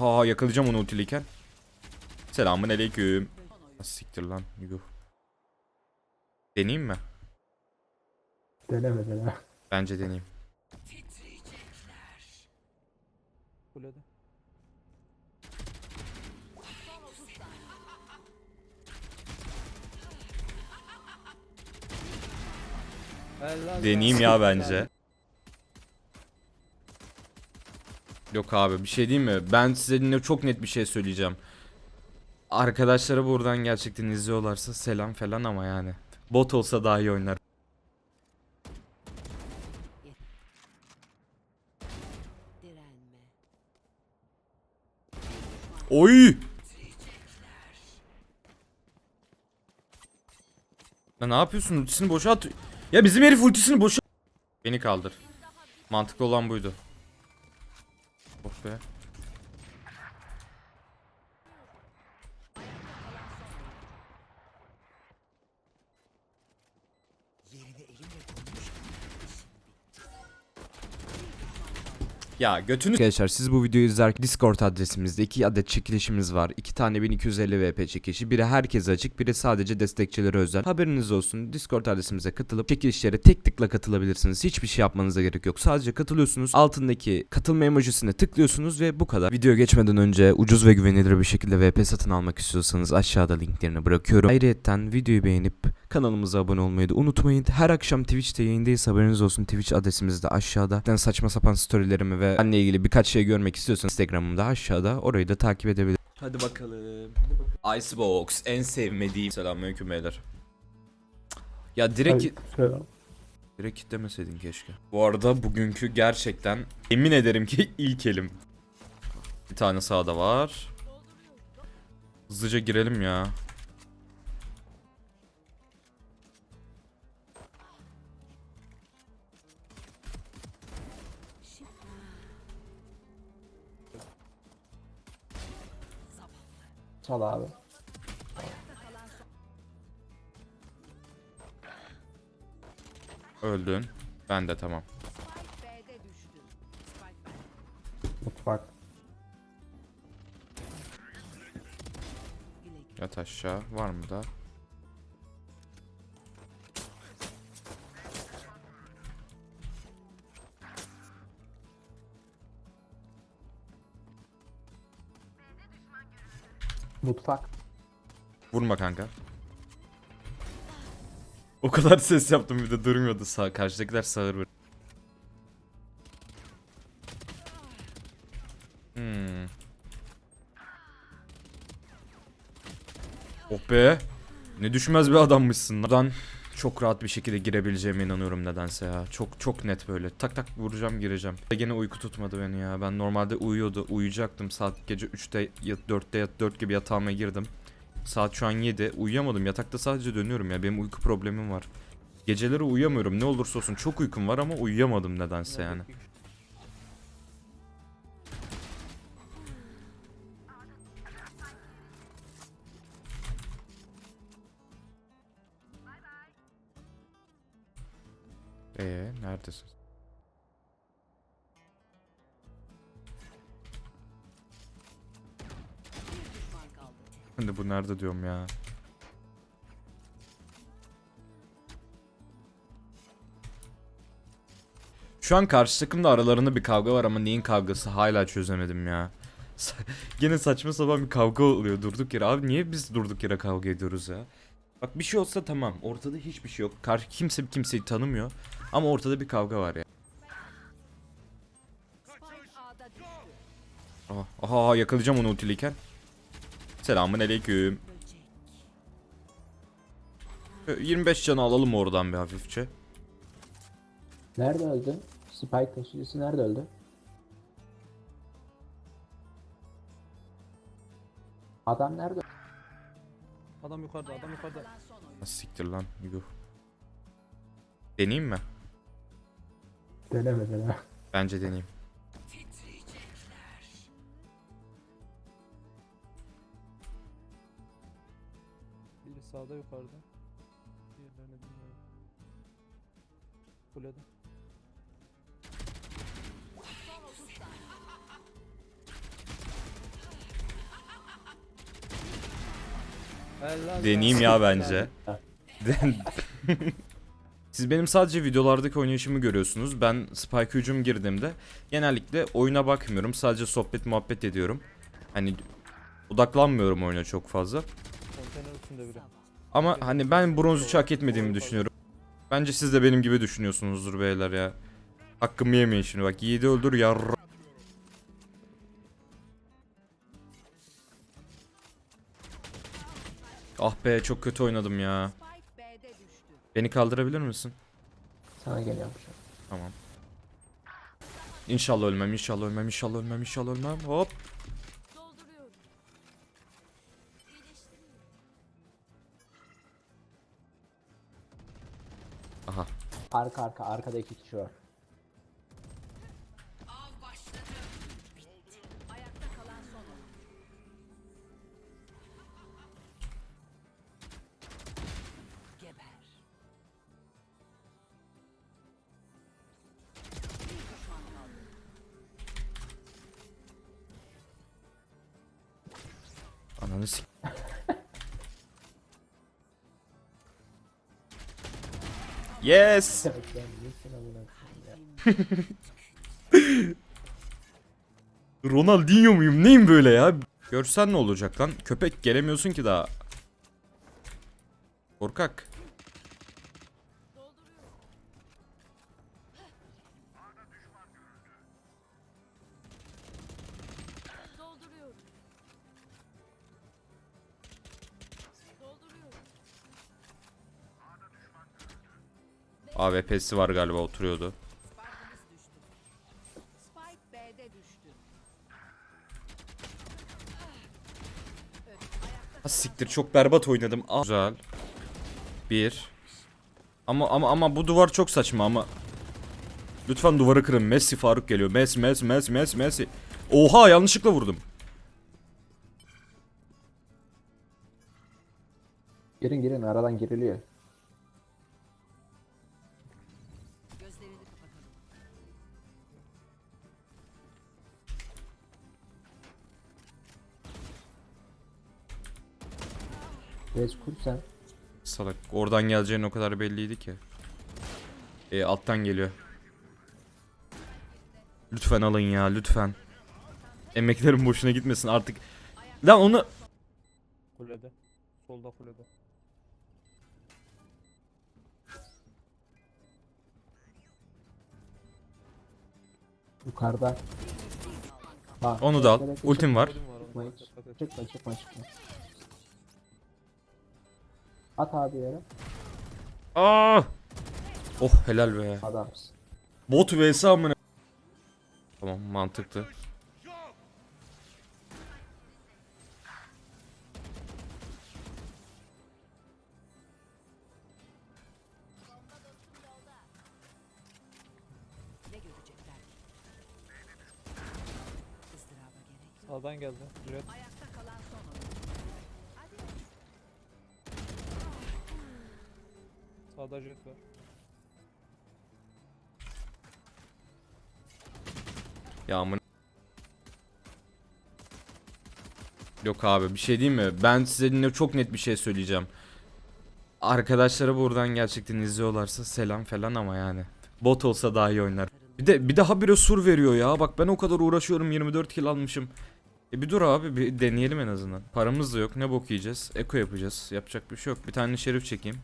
Aha yakalayacağım onu ultiliyken. Selamun aleyküm. Nasıl siktir lan yuh. Deneyeyim mi? Deneme deneme. Bence deneyeyim. Kulede. Deneyeyim ya bence. Yok abi bir şey diyeyim mi? Ben size çok net bir şey söyleyeceğim. Arkadaşları buradan gerçekten izliyorlarsa selam falan ama yani. Bot olsa daha iyi oynar. Oy! Ya ne yapıyorsun? Ultisini boşa at. Ya bizim herif ultisini boşa... Beni kaldır. Mantıklı olan buydu. Oh be. Ya götünü Arkadaşlar siz bu videoyu izlerken Discord adresimizde iki adet çekilişimiz var. İki tane 1250 VP çekilişi. Biri herkese açık, biri sadece destekçilere özel. Haberiniz olsun. Discord adresimize katılıp çekilişlere tek tıkla katılabilirsiniz. Hiçbir şey yapmanıza gerek yok. Sadece katılıyorsunuz. Altındaki katılma emojisine tıklıyorsunuz ve bu kadar. Video geçmeden önce ucuz ve güvenilir bir şekilde VP satın almak istiyorsanız aşağıda linklerini bırakıyorum. Ayrıca videoyu beğenip kanalımıza abone olmayı da unutmayın. Her akşam Twitch'te yayındayız haberiniz olsun. Twitch adresimiz de aşağıda. Zaten saçma sapan storylerimi ve benle ilgili birkaç şey görmek istiyorsanız Instagram'ım da aşağıda. Orayı da takip edebilirsiniz. Hadi bakalım. Icebox en sevmediğim. Selamünaleyküm beyler. Ya direkt Hayır, söyle. direkt kitlemeseydin keşke. Bu arada bugünkü gerçekten emin ederim ki ilk elim. Bir tane sağda var. Hızlıca girelim ya. Sal abi. Öldün. Ben de tamam. Mutfak. Yat aşağı. Var mı da? Mutfak. Vurma kanka. O kadar ses yaptım bir de durmuyordu sağ. Karşıdakiler sağır bir. Hmm. Oh be. Ne düşmez bir adammışsın. Buradan çok rahat bir şekilde girebileceğime inanıyorum nedense ya. Çok çok net böyle. Tak tak vuracağım gireceğim. Gene uyku tutmadı beni ya. Ben normalde uyuyordu. Uyuyacaktım. Saat gece 3'te ya 4'te ya 4 gibi yatağıma girdim. Saat şu an 7. Uyuyamadım. Yatakta sadece dönüyorum ya. Benim uyku problemim var. Geceleri uyuyamıyorum. Ne olursa olsun çok uykum var ama uyuyamadım nedense yani. Ee, neredesin? Ben de bu nerede diyorum ya. Şu an karşı takımda aralarında bir kavga var ama neyin kavgası hala çözemedim ya. Gene saçma sapan bir kavga oluyor durduk yere. Abi niye biz durduk yere kavga ediyoruz ya? Bak bir şey olsa tamam. Ortada hiçbir şey yok. Karşı kimse kimseyi tanımıyor. Ama ortada bir kavga var ya. Aha, aha yakalayacağım onu ultiliyken. Selamun aleyküm. Böcek. 25 canı alalım oradan bir hafifçe. Nerede öldü? Spike taşıyıcısı nerede öldü? Adam nerede? Adam yukarıda, adam yukarıda. Siktir lan yuh. Deneyeyim mi? Deneme deneme. Bence deneyeyim. Biri sağda yukarıda. Diğerlerini bilmiyorum. Kulede. Helal Deneyeyim ya bence. Den- Siz benim sadece videolardaki oynayışımı görüyorsunuz. Ben Spike hücum girdiğimde genellikle oyuna bakmıyorum. Sadece sohbet muhabbet ediyorum. Hani odaklanmıyorum oyuna çok fazla. Ama hani ben bronz hiç hak etmediğimi düşünüyorum. Bence siz de benim gibi düşünüyorsunuzdur beyler ya. Hakkımı yemeyin şimdi bak. Yiğidi öldür yar. Ah be çok kötü oynadım ya. Beni kaldırabilir misin? Sana geliyorum şu an. Tamam. İnşallah ölmem, inşallah ölmem, inşallah ölmem, inşallah ölmem. Hop. Aha. Arka arka arkada iki kişi var. Ananı sik. Yes. Ronaldinho muyum? Neyim böyle ya? Görsen ne olacak lan? Köpek gelemiyorsun ki daha. Korkak. AWP'si var galiba oturuyordu. Ha siktir çok berbat oynadım. Aa, güzel. Bir. Ama ama ama bu duvar çok saçma ama. Lütfen duvarı kırın. Messi Faruk geliyor. Messi Messi Messi Messi Messi. Oha yanlışlıkla vurdum. Girin girin aradan giriliyor. Res kur sen. Salak. Oradan geleceğin o kadar belliydi ki. E, alttan geliyor. Lütfen alın ya lütfen. Emeklerim boşuna gitmesin artık. Lan onu Kulede. Solda kulede. Yukarıda. Bak, onu da al. Ultim var. Çıkma çıkma çıkma. At abi yere. Aa! Oh helal be. Adamsın. Bot vs amına. Tamam mantıklı. Sağdan geldi. Jet. Sağda jet var. Ya. Yok abi bir şey diyeyim mi? Ben size ne- çok net bir şey söyleyeceğim. Arkadaşları buradan gerçekten izliyorlarsa selam falan ama yani. Bot olsa daha iyi oynar. Bir de bir daha bir sur veriyor ya. Bak ben o kadar uğraşıyorum 24 kill almışım. E bir dur abi bir deneyelim en azından. Paramız da yok. Ne bok yiyeceğiz? Eko yapacağız. Yapacak bir şey yok. Bir tane şerif çekeyim.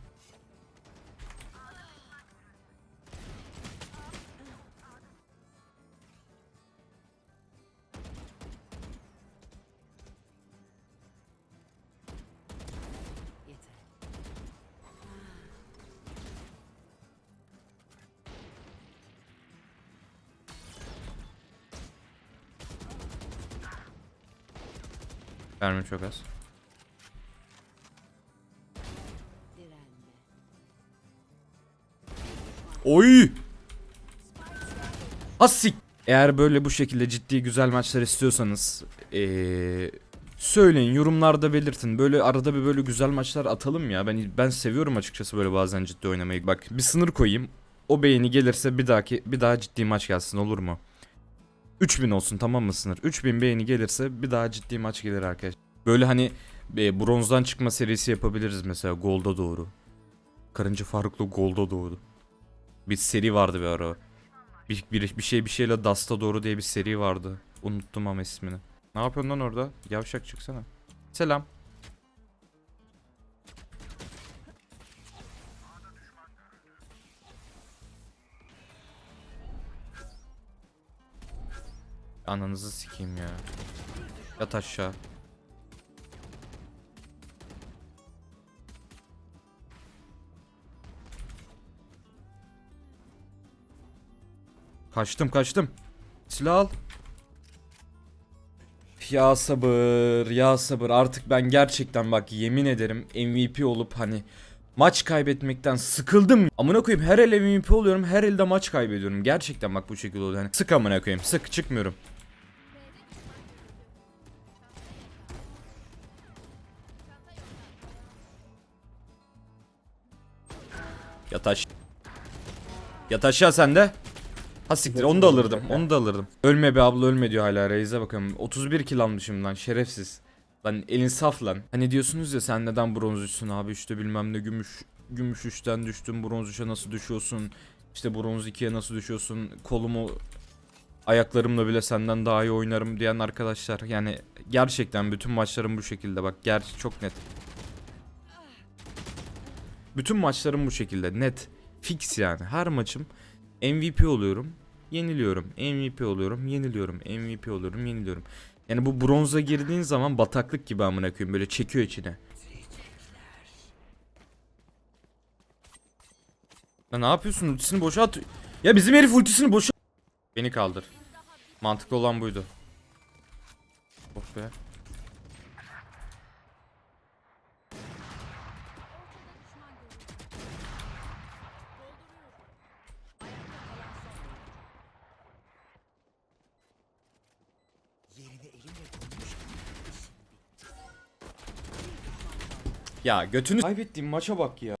Verme çok az. Oy! Hasik. Eğer böyle bu şekilde ciddi güzel maçlar istiyorsanız eee söyleyin yorumlarda belirtin. Böyle arada bir böyle güzel maçlar atalım ya. Ben ben seviyorum açıkçası böyle bazen ciddi oynamayı. Bak bir sınır koyayım. O beğeni gelirse bir dahaki bir daha ciddi maç gelsin olur mu? 3000 olsun tamam mı sınır? 3000 beğeni gelirse bir daha ciddi maç gelir arkadaşlar. Böyle hani e, bronzdan çıkma serisi yapabiliriz mesela Gold'a doğru. Karınca Faruklu Gold'a doğru. Bir seri vardı bir ara. Bir, bir, bir şey bir şeyle Dust'a doğru diye bir seri vardı. Unuttum ama ismini. Ne yapıyorsun lan orada? Yavşak çıksana. Selam. Ananızı sikeyim ya. Yat aşağı. Kaçtım kaçtım. Silah al. Ya sabır, ya sabır. Artık ben gerçekten bak yemin ederim MVP olup hani maç kaybetmekten sıkıldım. Amına koyayım her el MVP oluyorum, her elde maç kaybediyorum. Gerçekten bak bu şekilde oluyor. Yani sık amına koyayım, sık çıkmıyorum. Yat aş. Yat aşağı sen de. Ha siktir onu da alırdım. Onu da alırdım. Ölme be abla ölme diyor hala Reis'e bakalım. 31 kill almışım lan şerefsiz. Lan elin saf lan. Hani diyorsunuz ya sen neden bronz üçsün abi işte bilmem ne gümüş gümüş 3'ten düştün bronz 3'e nasıl düşüyorsun? İşte bronz 2'ye nasıl düşüyorsun? Kolumu ayaklarımla bile senden daha iyi oynarım diyen arkadaşlar. Yani gerçekten bütün maçlarım bu şekilde bak gerçi çok net. Bütün maçlarım bu şekilde net. Fix yani. Her maçım MVP oluyorum. Yeniliyorum. MVP oluyorum. Yeniliyorum. MVP oluyorum. Yeniliyorum. Yani bu bronza girdiğin zaman bataklık gibi amına koyayım böyle çekiyor içine. Ya ne yapıyorsun? Ultisini boşa at. Ya bizim herif ultisini boşa Beni kaldır. Mantıklı olan buydu. Of be. Ya götünü kaybettiğim maça bak ya.